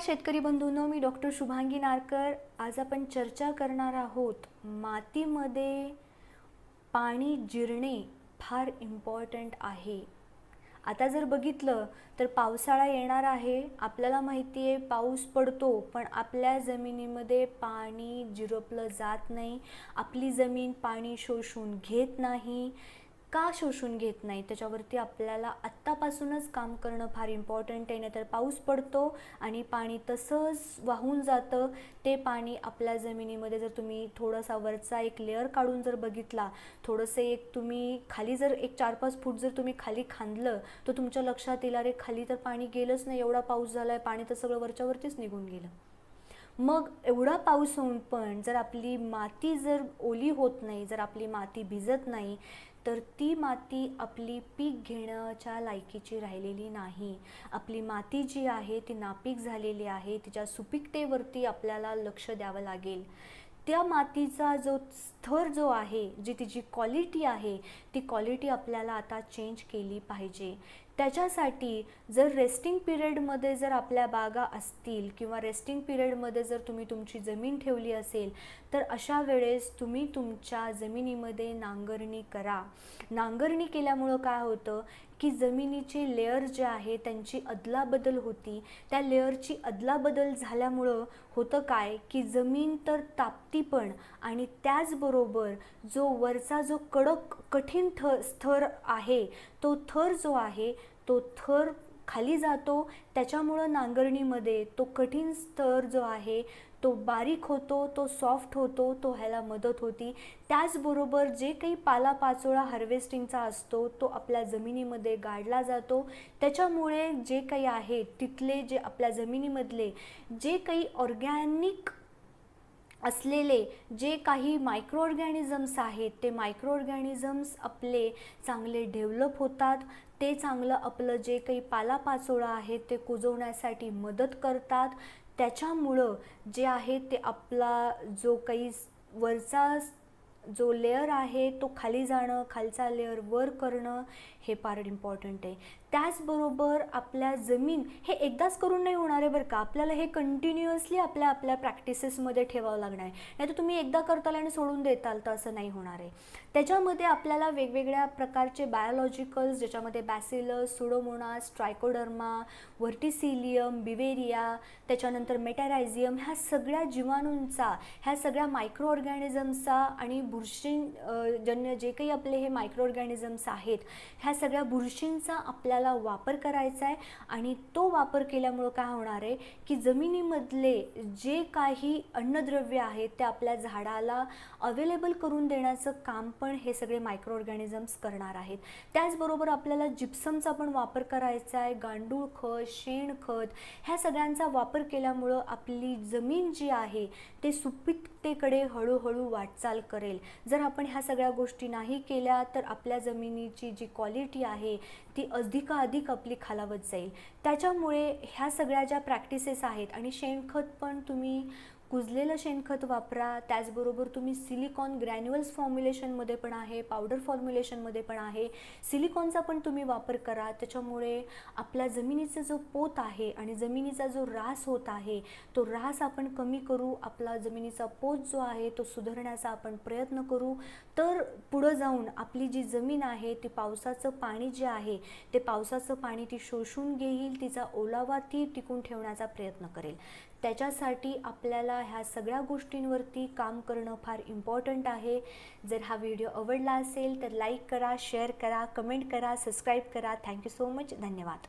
शेतकरी बंधूंनो मी डॉक्टर शुभांगी नारकर. आज आपण चर्चा करणार आहोत मातीमध्ये पाणी जिरणे फार इम्पॉर्टंट आहे. आता जर बघितलं तर पावसाळा येणार आहे. आपल्याला माहिती आहे पाऊस पडतो पण आपल्या जमिनीमध्ये पाणी जिरपलं जात नाही. आपली जमीन पाणी शोषून घेत नाही. का शोषून घेत नाही? त्याच्यावरती आपल्याला आत्तापासूनच काम करणं फार इम्पॉर्टंट आहे. नाहीतर पाऊस पडतो आणि पाणी तसंच वाहून जातं. ते पाणी आपल्या जमिनीमध्ये जर तुम्ही थोडासा वरचा एक लेअर काढून जर बघितला थोडंसं एक तुम्ही खाली जर एक चार पाच फूट जर तुम्ही खाली खांदलं तर तुमच्या लक्षात येईल अरे खाली तर पाणी गेलंच नाही एवढा पाऊस झाला आहे पाणी तर सगळं वरच्यावरतीच निघून गेलं. मग एवढा पाऊस होऊन पण जर आपली माती जर ओली होत नाही जर आपली माती भिजत नाही तर ती माती आपली पीक घेण्याच्या लायकीची राहिलेली नाही. आपली माती जी आहे ती नापीक झालेली आहे तिच्या सुपीकतेवरती आपल्याला लक्ष द्यावं लागेल. त्या मातीचा जो स्तर जो आहे जी तिची क्वालिटी आहे ती क्वालिटी आपल्याला आता चेंज केली पाहिजे. त्याच्यासाठी जर रेस्टिंग पिरियडमध्ये जर आपल्या बागा असतील किंवा रेस्टिंग पिरियडमध्ये जर तुम्ही तुमची जमीन ठेवली असेल तर अशा वेळेस तुम्ही तुमच्या जमिनीमध्ये नांगरणी करा. नांगरणी केल्यामुळं काय होतं की जमिनीचे लेअर जे आहे त्यांची अदलाबदल होती. त्या लेअरची अदलाबदल झाल्यामुळं होतं काय की जमीन तर तापती पण आणि त्याचबरोबर जो वरचा जो कडक कठीण थ थर आहे तो थर जो आहे तो थर खाली जातो त्याच्यामुळं नांगरणीमध्ये तो कठीण स्तर जो आहे तो बारीक होतो तो सॉफ्ट होतो तो ह्याला मदत होती. त्याचबरोबर जे काही पालापाचोळा हार्वेस्टिंगचा असतो तो आपल्या जमिनीमध्ये गाडला जातो. त्याच्यामुळे जे काही आहे तिथले जे आपल्या जमिनीमधले जे काही ऑर्गॅनिक असलेले जे काही मायक्रो ऑर्गॅनिझम्स आहेत ते मायक्रो ऑर्गॅनिझम्स आपले चांगले डेव्हलप होतात. ते चांगलं आपलं जे काही पालापाचोळा आहे ते कुजवण्यासाठी मदत करतात. त्याच्यामुळं जे आहे ते आपला जो काही वरचा जो लेअर आहे तो खाली जाणं खालचा लेअर वर करणं हे फार इम्पॉर्टंट आहे. त्याचबरोबर आपल्या जमीन हे एकदाच करून नाही होणार आहे बरं का. आपल्याला हे कंटिन्युअसली आपल्या आपल्या प्रॅक्टिसेसमध्ये ठेवावं लागणार आहे. नाही तर तुम्ही एकदा करताल आणि सोडून देताल तर असं नाही होणार आहे. त्याच्यामध्ये आपल्याला वेगवेगळ्या प्रकारचे बायोलॉजिकल्स ज्याच्यामध्ये bacillus pseudomonas trichoderma verticillium beauveria त्याच्यानंतर मेटॅरायझियम ह्या सगळ्या जीवाणूंचा ह्या सगळ्या मायक्रो ऑर्गॅनिझम्सचा आणि बुरशीजन्य जे काही आपले हे मायक्रो ऑर्गॅनिझम्स आहेत ह्या सगळ्या बुरशींचा आपल्याला वापर करायचा आहे आणि तो वापर केल्यामुळं काय होणार आहे की जमिनीमधले जे काही अन्नद्रव्य आहेत ते आपल्या झाडाला अवेलेबल करून देण्याचं काम पण हे सगळे मायक्रो ऑर्गॅनिझम्स करणार आहेत. त्याचबरोबर आपल्याला जिप्समचा पण वापर करायचा आहे गांडूळ खत शेणखत ह्या सगळ्यांचा वापर केल्यामुळं आपली जमीन जी आहे ते सुपीकतेकडे हळूहळू वाटचाल करेल. जर आपण ह्या सगळ्या गोष्टी नाही केल्या तर आपल्या जमिनीची जी क्वालिटी आहे ती अधिक अधिकाधिक आपली खालावत जाईल. त्याच्यामुळे ह्या सगळ्या ज्या प्रॅक्टिसेस आहेत आणि शेणखत पण तुम्ही कुजलेलं शेणखत वापरा त्याचबरोबर तुम्ही सिलिकॉन ग्रॅन्युअल्स फॉर्म्युलेशनमध्ये पण आहे पावडर फॉर्म्युलेशनमध्ये पण आहे. सिलिकॉनचा पण तुम्ही वापर करा. त्याच्यामुळे आपल्या जमिनीचा जो पोत आहे आणि जमिनीचा जो रास होत आहे तो रास आपण कमी करू. आपला जमिनीचा पोत जो आहे तो सुधारण्याचा आपण प्रयत्न करू. तर पुढं जाऊन आपली जी जमीन आहे ती पावसाचं पाणी जे आहे ते पावसाचं पाणी ती शोषून घेईल तिचा ओलावा ती टिकून ठेवण्याचा प्रयत्न करेल. त्याच्यासाठी आपल्याला ह्या सगळ्या गोष्टींवरती काम करणं फार इम्पॉर्टंट आहे. जर हा व्हिडिओ आवडला असेल तर लाईक करा शेअर करा कमेंट करा सबस्क्राईब करा. थँक्यू सो मच धन्यवाद.